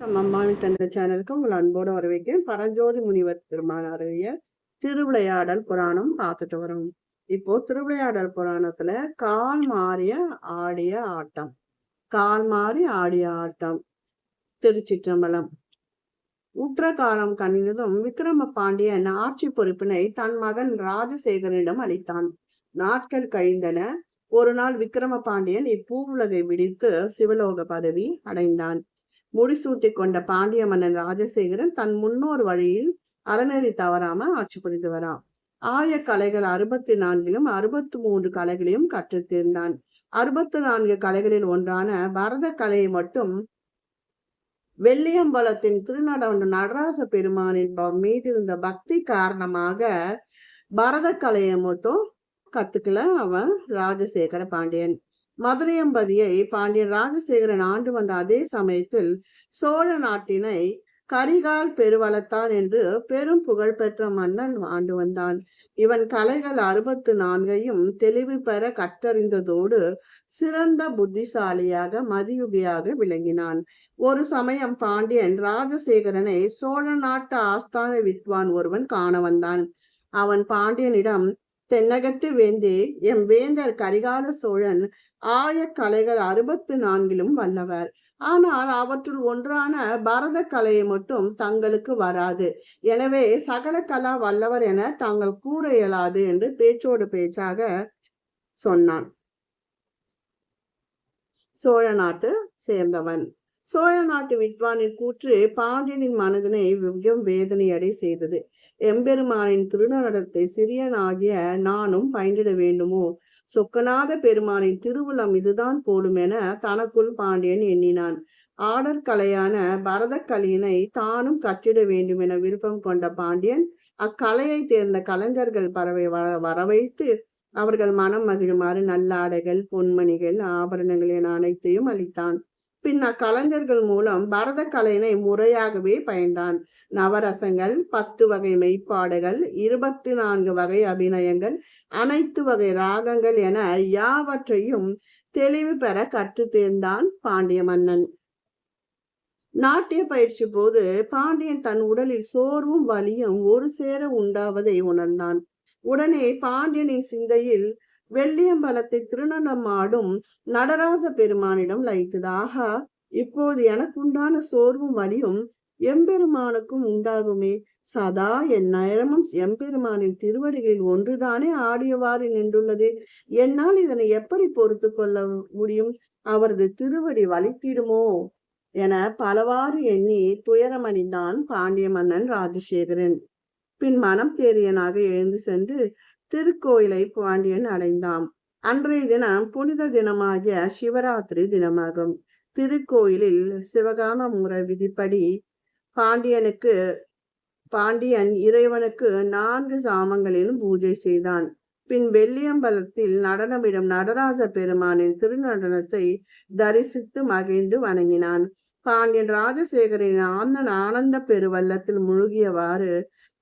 அம்மாவின் தந்தை சேனலுக்கு உங்கள் அன்போடு வரவேற்கிறேன். பரஞ்சோதி முனிவர் பெருமானாருடைய திருவிளையாடல் புராணம் பார்த்துட்டு வரோம். இப்போ திருவிளையாடல் புராணத்துல கால் மாறிய ஆடிய ஆட்டம். கால் மாறி ஆடிய ஆட்டம். திருச்சிற்றம்பலம். உற்ற காலம் கணிந்ததும் விக்ரம பாண்டியன் ஆட்சி பொறுப்பினை தன் மகன் ராஜசேகரனிடம் அளித்தான். நாட்கள் கழிந்தன. ஒரு நாள் விக்ரம பாண்டியன் இப்பூவுலகை விடித்து சிவலோக பதவி அடைந்தான். முடிசூட்டி கொண்ட பாண்டிய மன்னன் ராஜசேகரன் தன் முன்னோர் வழியில் அறநெறி தவறாம ஆட்சி புரிந்து வரான். ஆய கலைகள் அறுபத்தி நான்கிலும் அறுபத்தி மூன்று கலைகளையும் கற்றுத்திருந்தான் அறுபத்தி நான்கு கலைகளில் ஒன்றான பரத கலையை மட்டும் வெள்ளியம்பலத்தின் திருநடவன் நடராச பெருமானின் மீது இருந்த பக்தி காரணமாக பரத கலையை மட்டும் கத்துக்கல அவன் ராஜசேகர பாண்டியன். மதுரையம்பதியை பாண்டியன் ராஜசேகரன் ஆண்டு வந்த அதே சமயத்தில் சோழ நாட்டினை கரிகால் பெருவளத்தான் என்று பெரும் புகழ் பெற்ற மன்னன் ஆண்டு வந்தான். இவன் கலைகள் அறுபத்து நான்கையும் தெளிவு பெற கற்றறிந்ததோடு சிறந்த புத்திசாலியாக மதியுகியாக விளங்கினான். ஒரு சமயம் பாண்டியன் ராஜசேகரனை சோழ நாட்டு ஆஸ்தான வித்வான் ஒருவன் காண வந்தான். அவன் பாண்டியனிடம் தென்னகத்து வேந்தே எம் வேந்தர் கரிகால சோழன் ஆய கலைகள் அறுபத்து நான்கிலும் வல்லவர். ஆனால் அவற்றுள் ஒன்றான பரத கலையை மட்டும் தங்களுக்கு வராது. எனவே சகல கலா வல்லவர் என தாங்கள் கூற இயலாது என்று பேச்சோடு பேச்சாக சொன்னான். சோழ நாட்டு சேர்ந்தவன். சோழ நாட்டு வித்வானின் கூற்று பாண்டியனின் மனதினை மிகவும் வேதனையடை செய்தது. எம்பெருமானின் திருநடத்தை சிறியனாகிய நானும் பயின்றிட வேண்டுமோ? சொக்கநாத பெருமானின் திருவுளம் இதுதான் போடும் என தனக்குள் பாண்டியன் எண்ணினான். ஆடற் கலையான பரதக்கலையினை தானும் கற்றிட வேண்டும் என விருப்பம் கொண்ட பாண்டியன் அக்கலையை தேர்ந்த கலைஞர்கள் பறவை வரவைத்து அவர்கள் மனம் மகிழுமாறு நல்லாடைகள் பொன்மணிகள் ஆபரணங்கள் என அனைத்தையும் அளித்தான். பின்னர் கலைஞர்கள் மூலம் பரத கலையினை முறையாகவே பயின்றான். நவரசங்கள் பத்து வகை மெய்ப்பாடுகள் இருபத்தி நான்கு வகை அபிநயங்கள் அனைத்து வகை ராகங்கள் என யாவற்றையும் தெளிவு பெற கற்று தேர்ந்தான் பாண்டிய மன்னன். நாட்டிய பயிற்சி போது பாண்டியன் தன் உடலில் சோர்வும் வலியும் ஒரு சேர உண்டாவதை உணர்ந்தான். உடனே பாண்டியனின் சிந்தையில் வெள்ளியம்பலத்தை திருநடமாடும் நடராச பெருமானிடம் லயித்ததாக இப்போது எனக்குண்டான சோர்வும் வலியும் எம்பெருமானுக்கும் உண்டாகுமே. சதா என் நேரமும் எம்பெருமானின் திருவடிகளில் ஒன்றுதானே ஆடியவாறு நின்றுள்ளது. என்னால் இதனை எப்படி பொறுத்து கொள்ள முடியும்? அவரது திருவடி வலித்திடுமோ? என பலவாறு எண்ணி துயரமணிந்தான் பாண்டிய மன்னன் ராஜசேகரன். பின் மனம் தேரியனாக எழுந்து சென்று திருக்கோயிலை பாண்டியன் அடைந்தான். அன்றைய தினம் புனித தினமாகிய சிவராத்திரி தினமாகும். திருக்கோயிலில் சிவகாம முறை விதிப்படி பாண்டியனுக்கு பாண்டியன் இறைவனுக்கு நான்கு சாமங்களிலும் பூஜை செய்தான். பின் வெள்ளியம்பலத்தில் நடனமிடும் நடராஜ பெருமானின் திருநடனத்தை தரிசித்து மகிழ்ந்து வணங்கினான். பாண்டியன் ராஜசேகரின் ஆனந்த ஆனந்த பெருவல்லத்தில் முழுகியவாறு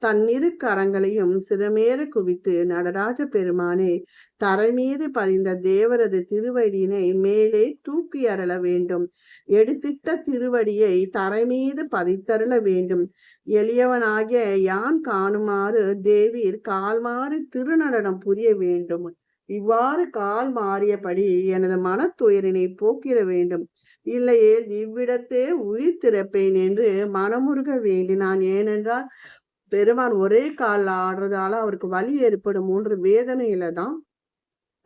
தன் இரு கரங்களையும் சிறமேற குவித்து நடராஜ பெருமானே தரை மீது பதிந்த தேவரது திருவடியினை மேலே தூக்கி அருள வேண்டும். எடுத்திட்ட திருவடியை தரை மீது பதித்தருள வேண்டும். எளியவனாகிய யான் காணுமாறு தேவீர் கால்மாறு திருநடனம் புரிய வேண்டும். இவ்வாறு கால் மாறியபடி எனது மனத்துயரினை போக்கிட வேண்டும். இல்லையே இவ்விடத்தே உயிர் திறப்பேன் என்று மனமுருக வேண்டினான். ஏனென்றால் பெருமான் ஒரே காலில் ஆடுறதால அவருக்கு வலி ஏற்படும் மூன்று வேதனையில தான்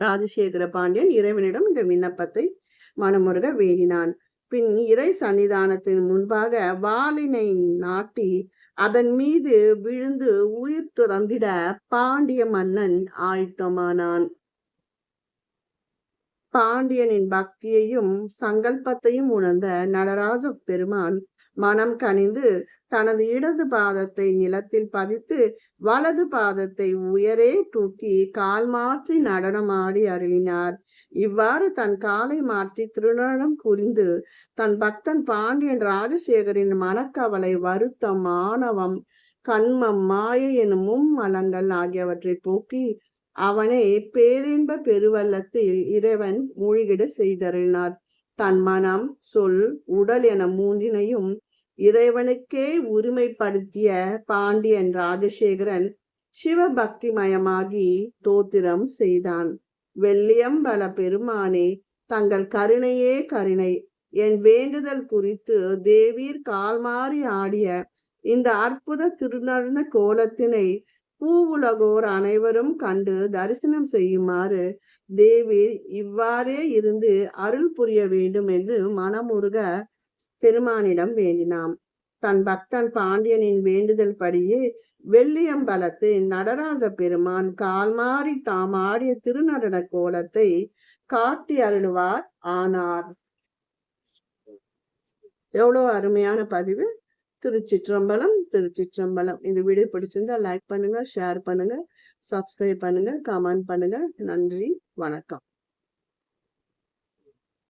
ராஜசேகர பாண்டியன் இறைவனிடம் இந்த விண்ணப்பத்தை மனமுருக வேண்டினான். பின் இறை சன்னிதானத்தின் முன்பாக வாளினை நாட்டி அதன் மீது விழுந்து உயிர் துறந்திட பாண்டிய மன்னன் ஆயத்தமானான். பாண்டியனின் பக்தியையும் சங்கல்பத்தையும் உணர்ந்த நடராஜ பெருமான் மனம் கனிந்து தனது இடது பாதத்தை நிலத்தில் பதித்து வலது பாதத்தை உயரே தூக்கி கால் மாற்றி நடனமாடி அருளினார். இவ்வாறு தன் காலை மாற்றி திருநடம் புரிந்து தன் பக்தன் பாண்டியன் ராஜசேகரின் மனக்கவலை வருத்தம் மாணவம் கண்மம் மாயை எனும் மும்மலங்கள் ஆகியவற்றை போக்கி அவனை பேரின்ப பெருவல்லத்தில் இறைவன் மூழ்கிட செய்தருளினார். தன் மனம் சொல் உடல் என மூன்றினையும் இறைவனுக்கே உரிமைப்படுத்திய பாண்டியன் ராஜசேகரன் சிவபக்திமயமாகி தோத்திரம் செய்தான். வெள்ளியம்பல பெருமானே தங்கள் கருணையே கருணை. என் வேண்டுதல் குறித்து தேவீர் கால்மாறி ஆடிய இந்த அற்புத திருநடன கோலத்தினை பூவுலகோர் அனைவரும் கண்டு தரிசனம் செய்யுமாறு தேவி இவ்வாறே இருந்து அருள் புரிய வேண்டும் என்று மனமுருக பெருமானிடம் வேண்டினான் தன் பக்தன் பாண்டியனின் வேண்டுதல் படியே வெள்ளியம்பலத்து நடராஜ பெருமான் கால்மாறி தாம் ஆடிய திருநடன கோலத்தை காட்டி அருளுவார் ஆனார். எவ்வளவு அருமையான பதிவு. திருச்சிற்றம்பலம் திருச்சிற்றம்பலம். இது வீடியோ பிடிச்சிருந்தா லைக் பண்ணுங்க ஷேர் பண்ணுங்க சப்ஸ்கிரைப் பண்ணுங்க கமெண்ட் பண்ணுங்க. நன்றி வணக்கம்.